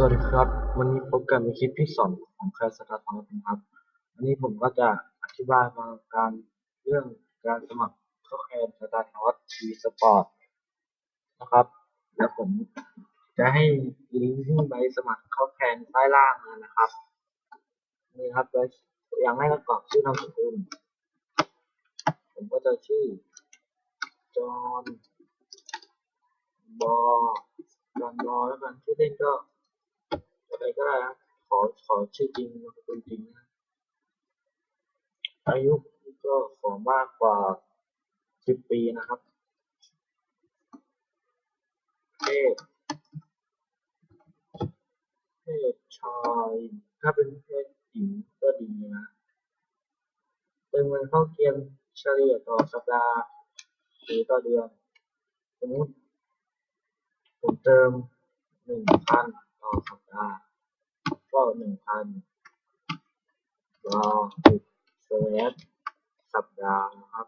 สวัสดีครับ วันนี้พบกันในคลิปที่สองของแคสตาร์ทองครับ วันนี้ผมก็จะอธิบายมาการเรื่องการสมัครเข้าแคนสตาร์ทอสทีสปอร์ตนะครับ แล้วผมจะให้ลิงก์ที่ใบสมัครเข้าแคนใต้ล่างนะครับนี่ครับแล้วอย่างแรกก็กรอกชื่อนามสกุลผมก็จะชื่อจอห์นบอจอห์นบอแล้วกันชื่อเล่นก็ อะไรก็ได้ครับขอขอชื่อจริงนามสกุลจริงนะอายุก็ขอมากกว่าสิบปีนะครับเพศเพศชายถ้าเป็นเพศหญิงก็ดีนะเติมเงินเข้าเกมเฉลี่ยต่อสัปดาห์หรือต่อเดือนสมมติผมเติมหนึ่งพันต่อสัปดาห์ หนึ่งพันรอสิบเซตสัปดาห์นะครับ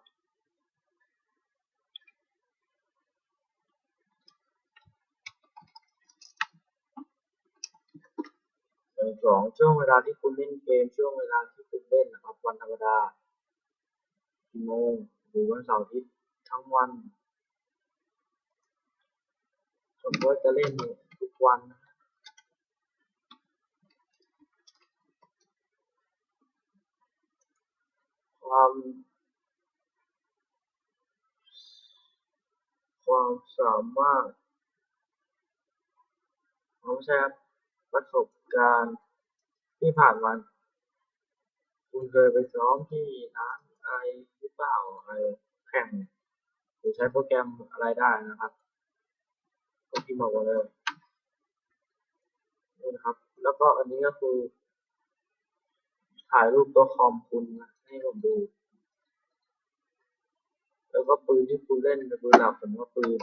หนึ่งสองช่วงเวลาที่คุณเล่นเกมช่วงเวลาที่คุณเล่นนะครับวันธรรมดากี่โมงหรือวันเสาร์อาทิตย์ทั้งวันผมก็จะเล่นทุกวันนะ ความความสามารถผมใช่ครับประสบการณ์ที่ผ่านมาคุณเคยไปซ้อมที่ร้านอะไรหรือเปล่าอะไรแข่งหรือใช้โปรแกรมอะไรได้นะครับก็พิมพ์มาหมดเลยนี่นะครับ แล้วก็อันนี้ก็คือ ถ่ายรูปตัวคอมคุณนะ ให้ผมดู แล้วก็ปืนที่คุณเล่นเป็นปืนหลักผมก็ปืน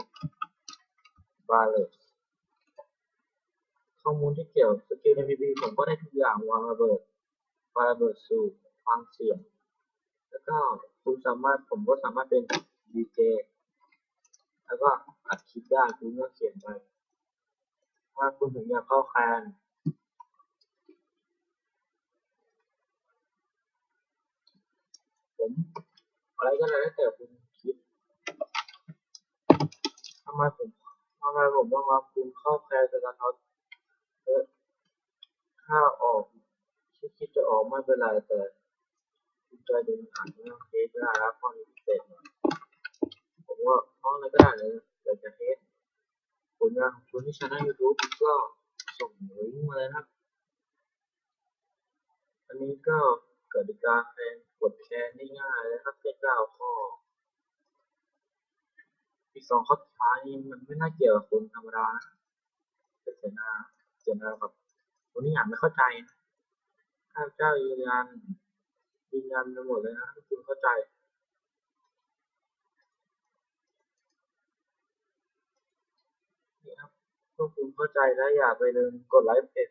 บาเลตข้อมูลที่เกี่ยวกับสกิลในพีบีผมก็ได้ทุกอย่างวางระเบิดปาระเบิดสูบฟังเสียง แล้วก็คุณสามารถผมก็สามารถเป็นดีเจแล้วก็อัดคลิปได้คุณก็เขียนไป ว่าคุณถึงอยากเข้าแคน ม อะไรก็แล้วแต่คุณคิดทำไมผมทำไมผมต้องรับคุณเข้าแคนสตาร์ทเออถ้าออกคิดคิดจะออกไม่เป็นไรแต่คุณใจดึงอ่านเรื่องเทสไม่ได้แล้วข้อนี้พิเศษหน่อยผมว่าห้องอะไรก็ได้เลยอยากจะเทสผลงานของคุณที่ช anel YouTube ก็ส่งลิงก์มาเลยนะครับ อันนี้ก็ กติกาแคนกดแคนง่ายๆเลยครับแค่เก้าข้ออีกสองข้อสุดท้ายมันไม่น่าเกี่ยวกับคนธรรมดาเป็นเสนาเสนาแบบคนนี้อ่านไม่เข้าใจข้าเจ้ายืนยันยืนยันไปหมดเลยนะคุณเข้าใจนี่ครับถ้าคุณเข้าใจแล้วอย่าไปลืมกดไลค์เพจ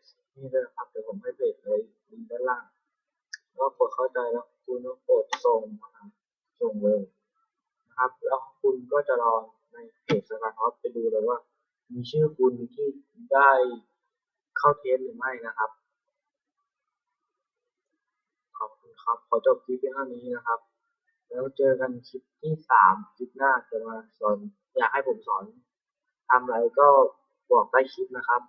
ครับ แล้วคุณก็จะรอในเพจสกาท็อปไปดูเลยว่า มีชื่อคุณที่ได้เข้าเทสหรือไม่นะครับ ขอบคุณครับ ขอจบคลิปเพียงเท่านี้นะครับ แล้วเจอกันคลิปที่สามคลิปหน้าจะมาสอน อยากให้ผมสอนทำอะไรก็บอกใต้คลิปนะครับ